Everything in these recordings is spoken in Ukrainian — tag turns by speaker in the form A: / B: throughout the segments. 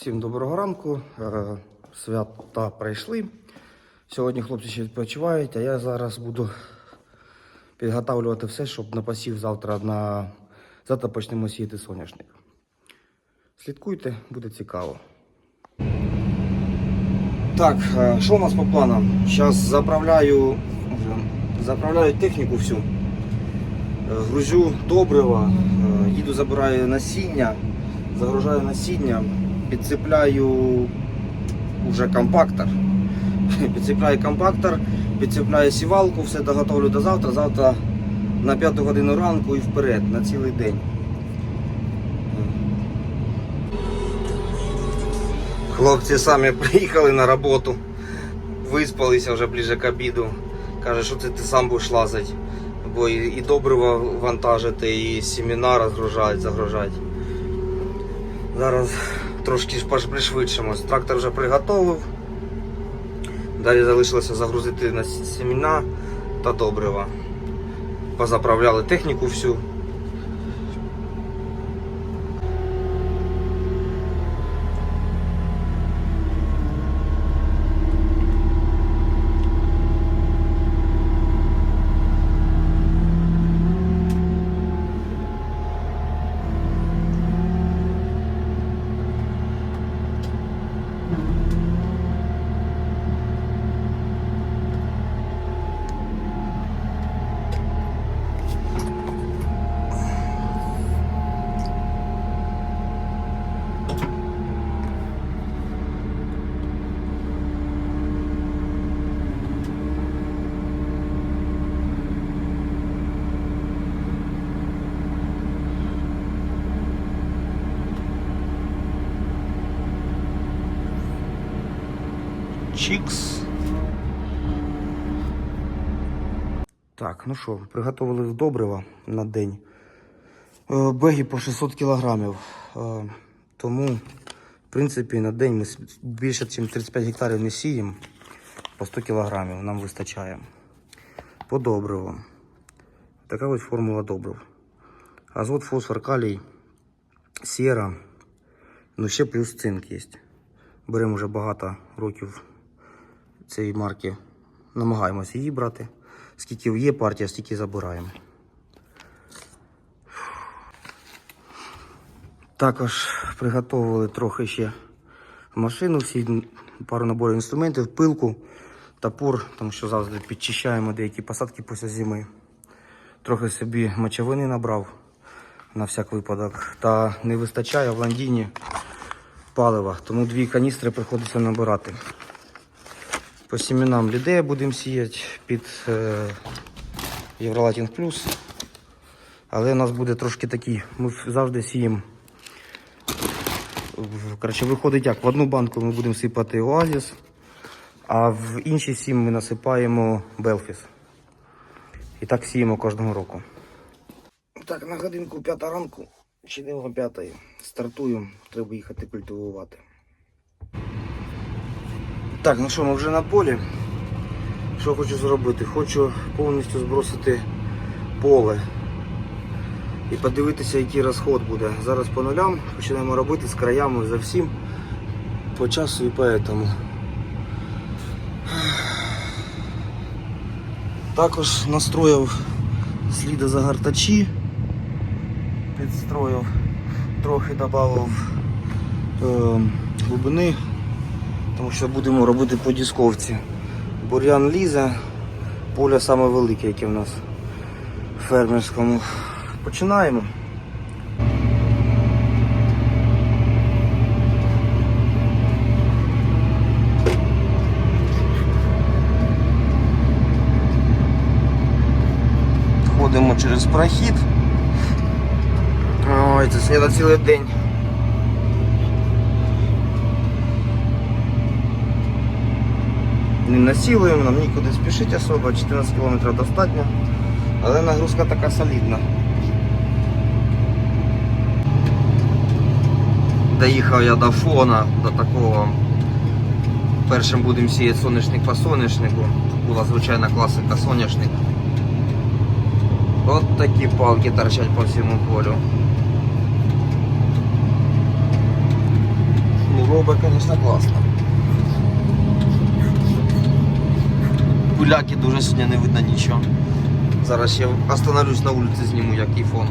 A: Всім доброго ранку. Е, Свята прийшли. Сьогодні хлопці ще відпочивають, а я зараз буду підготовлювати все, щоб на посів завтра на завтра почнемо сіяти соняшник. Слідкуйте, буде цікаво. Так, е, що у нас по планам? Зараз заправляю, заправляю техніку всю. Е, Грузю добрива, їду забираю насіння, загружаю насіння, підцепляю уже компактор. Підцепляю компактор, підцепляю сівалку, все доготовлю до завтра. Завтра на 5 годину ранку і вперед на цілий день. Хлопці самі приїхали на роботу, виспалися вже ближе к обіду. Каже, що це ти сам будеш лазити. Бо і, і добрива вантажити, і семена розгружати, загружати. Зараз трошки ж пришвидшимось. Трактор вже приготовив. Далі залишилося загрузити на с- та добрива. Позаправляли техніку всю. Чікс. Так, ну що, приготували добрива на день. Е, Беги по 600 кілограмів. Е, Тому, в принципі, на день ми більше, ніж 35 гектарів не сіємо. По 100 кілограмів нам вистачає. По добриву. Така ось формула добрив. Азот, фосфор, калій, сіра. Ну ще плюс цинк є. Беремо вже багато років цієї марки. Намагаємося її брати. Скільки є партія, стільки забираємо. Також приготували трохи ще машину, всі пару наборів інструментів, пилку, топор, тому що завжди підчищаємо деякі посадки після зими. Трохи собі мочовини набрав на всяк випадок. Та не вистачає в ландіні палива, тому дві каністри приходиться набирати. По семенам лідея будемо сіяти під Євролатінг Плюс. Але у нас буде трошки такий. Ми завжди сіємо. Коротше, виходить як, в одну банку ми будемо сипати Оазіс, а в інші сім ми насипаємо Белфіс. І так сіємо кожного року. Так, на годинку п'ята ранку, чи не п'ятої. Стартую, треба їхати культивувати. Так, ну що, ми вже на полі. Що хочу зробити? Хочу повністю збросити поле і подивитися, який розход буде. Зараз по нулям починаємо робити з краями за всім по часу і поэтому. Також настроїв слідозагортачі, підстроїв, трохи додав е, глибини тому що будемо робити по дисковці. Бур'ян лізе, поле саме велике, яке в нас в фермерському. Починаємо. Ходимо через прохід. Ой, це на цілий день. Не насілуємо, нам нікуди спішити особо, 14 км достатньо, але нагрузка така солідна. Доїхав я до фона, до такого. Першим будемо сіяти соняшник по соняшнику. Була звичайна класика соняшник. От такі палки торчать по всьому полю. Ну,
B: Робить, звісно, класно. Пуляки дуже сьогодні не видно нічого. Зараз я остановлюсь на вулиці, зніму який фон.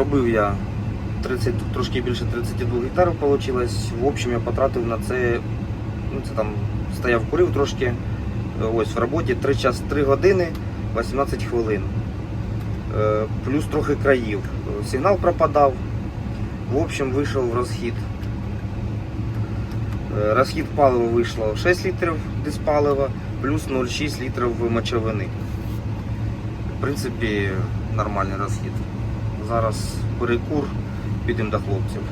B: Зробив я 30, трошки більше 32 гектарів вийшло. В общем, я потратив на це, ну це там стояв курив трошки. Ось в роботі 3, час, 3 години 18 хвилин. Е, Плюс трохи країв. Сигнал пропадав. В общем, вийшов розхід. Е, Розхід палива вийшло 6 літрів диспалива, плюс 0,6 літрів мочовини. В принципі, нормальний розхід. Зараз перекур, підемо до хлопців.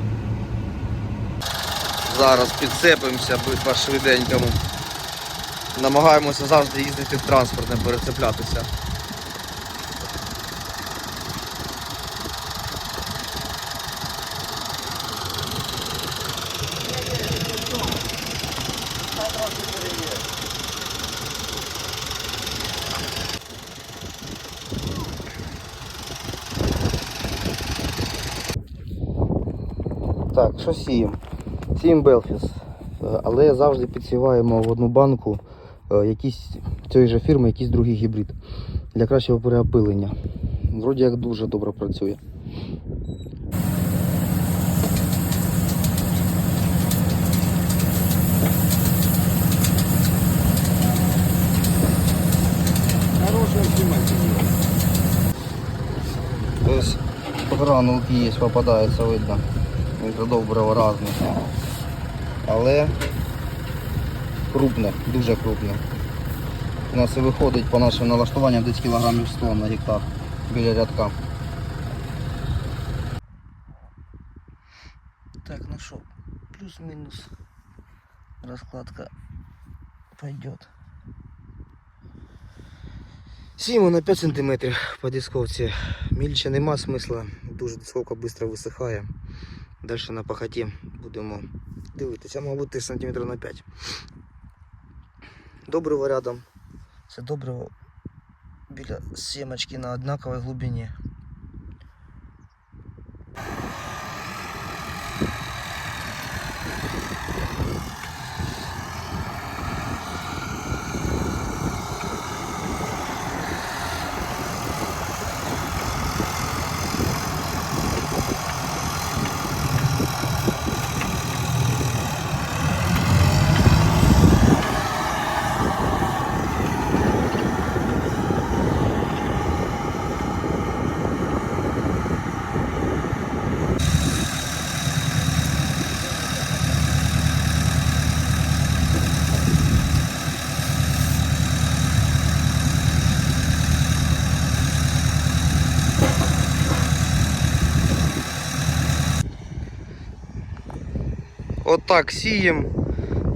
B: Зараз підцепимося по швиденькому. Намагаємося завжди їздити в транспорт, не перецеплятися. Так, що сіємо? Сіємо Белфіс. Е, Але завжди підсіваємо в одну банку е, якісь цієї ж фірми, якийсь другий гібрид для кращого переопилення. Вроді як дуже добре працює. Ось гранулки є, попадається, видно. Мікродобриво разне. Але крупне, дуже крупне. У нас і виходить по нашим налаштуванням десь кілограмів 100 на гектар біля рядка. Так, ну що, плюс-мінус розкладка пойдет. Сімо на 5 см по дисковці. Мільче нема смисла, дуже дисковка швидко висихає. Далі на пахоті будемо дивитися, мабуть, десь сантиметрів на 5. Добриво рядом. Це добриво
A: біля сімочки на однаковій глибині. Отак сієм,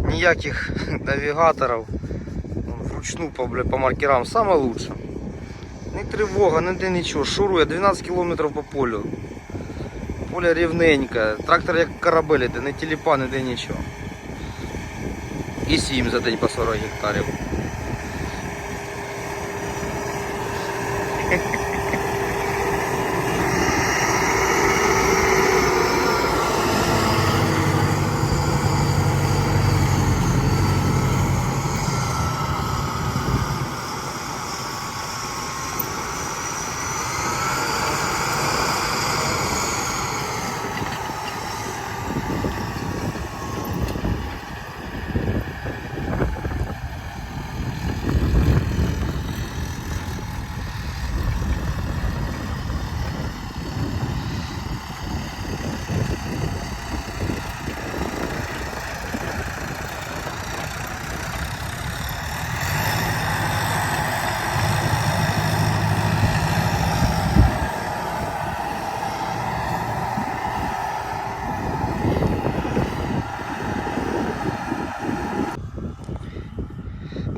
A: ніяких навігаторів. Вручну по, бля, по маркерам саме лучше. Не тривога, ніде нічого. Шурує 12 км по полю. Поле рівненьке, трактор як корабель, іде, не тіліпа, ніде нічого. І сієм за день по 40 гектарів.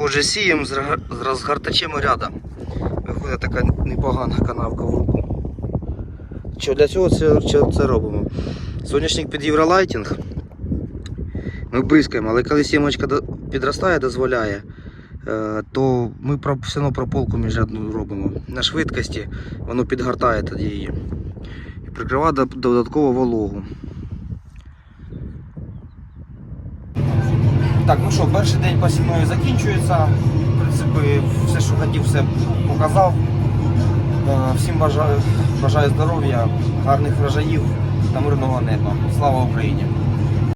A: Отже, сієм з розгортачем ряда. Виходить така непогана канавка в руку. Що для цього це, це робимо? Соняшник під євролайтінг. Ми бризкаємо, але коли сімочка підростає, дозволяє, е, то ми все одно прополку міжрядну робимо. На швидкості воно підгортає тоді її. І прикриває до- додатково вологу. Так, ну що, перший день посівної закінчується. В принципі, все, що хотів, все показав. Е, Всім бажаю, бажаю здоров'я, гарних врожаїв та мирного неба. Слава Україні!